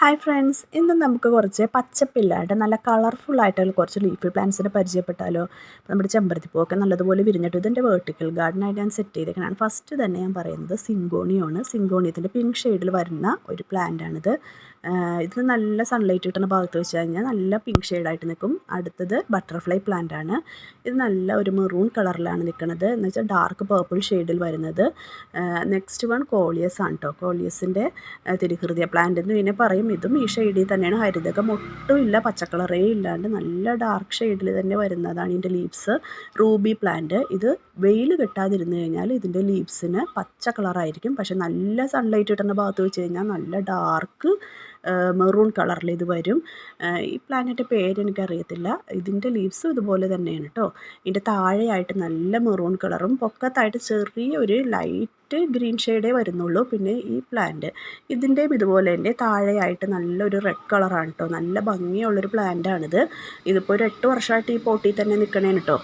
Hi friends ഇന്ന് നമുക്ക് കുറച്ച് പച്ചപ്പില്ലായിട്ട് നല്ല കളർഫുൾ ആയിട്ടുള്ള കുറച്ച് ലീഫി പ്ലാന്റ്സിനെ പരിചയപ്പെട്ടാലോ. നമ്മുടെ ചെമ്പരത്തിപ്പൂവൊക്കെ നല്ലതുപോലെ വിരിഞ്ഞിട്ട് ഇതിന്റെ വേർട്ടിക്കൽ ഗാർഡനായിട്ട് ഞാൻ സെറ്റ് ചെയ്തേക്കണാണ്. ഫസ്റ്റ് തന്നെ ഞാൻ പറയുന്നത് സിങ്കോണിയാണ് സിങ്കോണിയത്തിന്റെ പിങ്ക് ഷെയ്ഡിൽ വരുന്ന ഒരു പ്ലാന്റ് ആണിത്. ഇത് നല്ല സൺലൈറ്റ് കിട്ടുന്ന ഭാഗത്ത് വെച്ച് കഴിഞ്ഞാൽ നല്ല പിങ്ക് ഷെയ്ഡായിട്ട് നിൽക്കും അടുത്തത് ബട്ടർഫ്ലൈ പ്ലാന്റ് ആണ്. ഇത് നല്ല ഒരു മെറൂൺ കളറിലാണ് നിൽക്കുന്നത് എന്ന് വെച്ചാൽ ഡാർക്ക് പേർപ്പിൾ ഷെയ്ഡിൽ വരുന്നത്. നെക്സ്റ്റ് വൺ കോളിയസ് ആണ് കേട്ടോ കോളിയസിന്റെ തിരിഹൃദയ പ്ലാന്റ് എന്ന് പിന്നെ പറയും. ഇതും ഈ ഷെയ്ഡിൽ തന്നെയാണ്. ഹരിതകം ഒട്ടുമില്ല പച്ചക്കളറേ ഇല്ലാണ്ട് നല്ല ഡാർക്ക് ഷെയ്ഡിൽ തന്നെ വരുന്നതാണ് ഇതിന്റെ ലീവ്സ് റൂബി പ്ലാന്റ് ഇത് വെയിൽ കിട്ടാതിരുന്നു കഴിഞ്ഞാൽ ഇതിന്റെ ലീവ്സിന് പച്ച കളറായിരിക്കും പക്ഷെ നല്ല സൺലൈറ്റ് കിട്ടുന്ന ഭാഗത്ത് വെച്ച് കഴിഞ്ഞാൽ നല്ല ഡാർക്ക് മെറൂൺ കളറിൽ ഇത് വരും. ഈ പ്ലാനറ്റിന്റെ പേര് എനിക്കറിയത്തില്ല. ഇതിന്റെ ലീവ്സും ഇതുപോലെ തന്നെയാണ് കേട്ടോ ഇതിന്റെ താഴെയായിട്ട് നല്ല മെറൂൺ കളറും പൊക്കത്തായിട്ട് ചെറിയ ഒരു ലൈറ്റ് ഗ്രീൻ ഷെയ്ഡേ വരുന്നുള്ളൂ. പിന്നെ ഈ പ്ലാന്റ് ഇതിന്റെയും ഇതുപോലെ തന്നെ താഴെയായിട്ട് നല്ലൊരു റെഡ് കളറാണ് കേട്ടോ നല്ല ഭംഗിയുള്ളൊരു പ്ലാന്റാണിത് ഇതിപ്പോൾ ഒരു എട്ട് വർഷമായിട്ട് ഈ പോട്ടിൽ തന്നെ നിൽക്കണേന് കേട്ടോ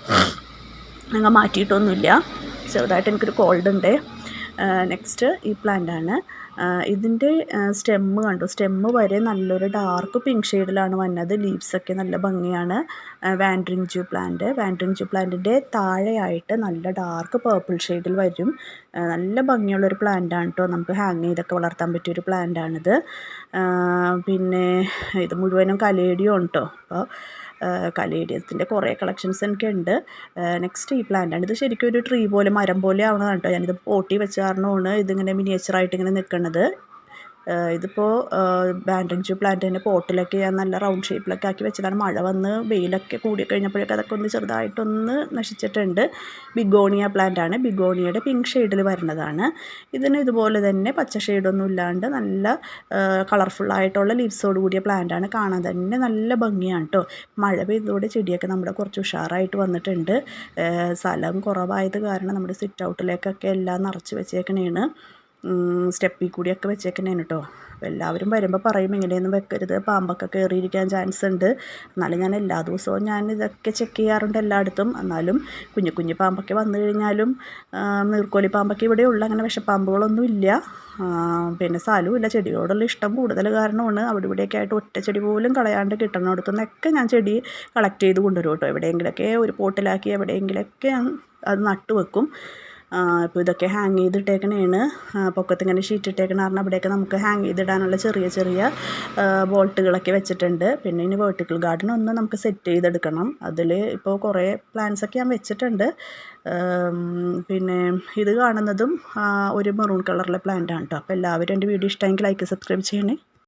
ഞങ്ങൾ മാറ്റിയിട്ടൊന്നുമില്ല. ചെറുതായിട്ട് എനിക്കൊരു കോൾഡ് ഉണ്ട്. നെക്സ്റ്റ് ഈ പ്ലാന്റാണ് ഇതിന്റെ സ്റ്റെമ്മ് കണ്ടു? സ്റ്റെമ്മ് വരെ നല്ലൊരു ഡാർക്ക് പിങ്ക് ഷെയ്ഡിലാണ് വന്നത്. ലീവ്സൊക്കെ നല്ല ഭംഗിയാണ്. വാൻഡ്രിങ് ജൂ പ്ലാന്റ് വാൻഡ്രിങ് ജൂ പ്ലാന്റിന്റെ താഴെയായിട്ട് നല്ല ഡാർക്ക് പേർപ്പിൾ ഷെയ്ഡിൽ വരും. നല്ല ഭംഗിയുള്ളൊരു പ്ലാന്റാണ് കേട്ടോ നമുക്ക് ഹാങ് ചെയ്തൊക്കെ വളർത്താൻ പറ്റിയൊരു പ്ലാന്റാണിത് പിന്നെ ഇത് മുഴുവനും കലേഡിയോ ഉണ്ടോ അപ്പോൾ കലേഡിയത്തിന്റെ കുറേ കളക്ഷൻസ് എനിക്കുണ്ട് നെക്സ്റ്റ് ഈ പ്ലാന്റാണ് ഇത് ശരിക്കും ഒരു ട്രീ പോലെ മരം പോലെ ആവണതാണ് കേട്ടോ. ഞാനിത് പോട്ടി വെച്ച കാരണമാണ് ഇതിങ്ങനെ മിനിയേച്ചറായിട്ട് ഇങ്ങനെ നിൽക്കുന്നത് ഇതിപ്പോൾ ബാൻഡ്രിഞ്ച് പ്ലാന്റിന്റെ പോട്ടിലൊക്കെ ഞാൻ നല്ല റൗണ്ട് ഷേപ്പിലൊക്കെ ആക്കി വെച്ചതാണ്. മഴ വന്ന് വെയിലൊക്കെ കൂടി കഴിഞ്ഞപ്പോഴേക്കും അതൊക്കെ ഒന്ന് ചെറുതായിട്ടൊന്ന് നശിച്ചിട്ടുണ്ട്. ബിഗോണിയ പ്ലാന്റ് ആണ്. ബിഗോണിയയുടെ പിങ്ക് ഷെയ്ഡിൽ വരുന്നതാണ്. ഇതിന് ഇതുപോലെ തന്നെ പച്ച ഷെയ്ഡൊന്നും ഇല്ലാണ്ട് നല്ല കളർഫുള്ളായിട്ടുള്ള ലീവ്സോട് കൂടിയ പ്ലാന്റാണ് കാണാൻ തന്നെ നല്ല ഭംഗിയാണ് കേട്ടോ മഴ പെയ്തതോടെ ചെടിയൊക്കെ നമ്മുടെ കുറച്ച് ഉഷാറായിട്ട് വന്നിട്ടുണ്ട്. സ്ഥലം കുറവായത് കാരണം നമ്മുടെ സിറ്റ് ഔട്ടിലേക്കൊക്കെ എല്ലാം നിറച്ച് വെച്ചേക്കണേണ്. സ്റ്റെപ്പിൽ കൂടിയൊക്കെ വെച്ചേക്കണേന് കേട്ടോ. അപ്പോൾ എല്ലാവരും വരുമ്പോൾ പറയും ഇങ്ങനെയൊന്നും വെക്കരുത്. പാമ്പൊക്കെ കയറിയിരിക്കാൻ ചാൻസ് ഉണ്ട്. എന്നാലും ഞാൻ എല്ലാ ദിവസവും ഞാൻ ഇതൊക്കെ ചെക്ക് ചെയ്യാറുണ്ട് എല്ലായിടത്തും. എന്നാലും കുഞ്ഞു കുഞ്ഞു പാമ്പൊക്കെ വന്നു കഴിഞ്ഞാലും നീർക്കോലി പാമ്പൊക്കെ ഇവിടെ ഉള്ള. അങ്ങനെ വിഷപ്പാമ്പുകളൊന്നും ഇല്ല. പിന്നെ സ്ഥലവുമില്ല ചെടിയോടുള്ള ഇഷ്ടം കൂടുതൽ കാരണമാണ് അവിടെ ഇവിടെയൊക്കെ ആയിട്ട് ഒറ്റ ചെടി പോലും കളയാണ്ട് കിട്ടണയിടത്തുനിന്നൊക്കെ ഞാൻ ചെടി കളക്ട് ചെയ്ത് കൊണ്ടുവരും കേട്ടോ. എവിടെയെങ്കിലൊക്കെ ഒരു പോട്ടിലാക്കി എവിടെയെങ്കിലൊക്കെ അത് നട്ടു വെക്കും ഇപ്പോൾ ഇതൊക്കെ ഹാങ് ചെയ്തിട്ടേക്കണേണ്. പൊക്കത്ത് ഇങ്ങനെ ഷീറ്റ് ഇട്ടേക്കണ കാരണം അവിടെയൊക്കെ നമുക്ക് ഹാങ് ചെയ്തിടാനുള്ള ചെറിയ ചെറിയ ബോൾട്ടുകളൊക്കെ വെച്ചിട്ടുണ്ട്. പിന്നെ ഇനി വേർട്ടിക്കൽ ഗാർഡൻ ഒന്ന് നമുക്ക് സെറ്റ് ചെയ്തെടുക്കണം. അതിൽ ഇപ്പോൾ കുറേ പ്ലാൻസൊക്കെ ഞാൻ വെച്ചിട്ടുണ്ട്. പിന്നെ ഇത് കാണുന്നതും ഒരു മെറൂൺ കളറിലെ പ്ലാന്റ് ആണ് കേട്ടോ അപ്പോൾ എല്ലാവരും എന്റെ വീഡിയോ ഇഷ്ടമെങ്കിൽ ലൈക്ക് സബ്സ്ക്രൈബ് ചെയ്യണേ.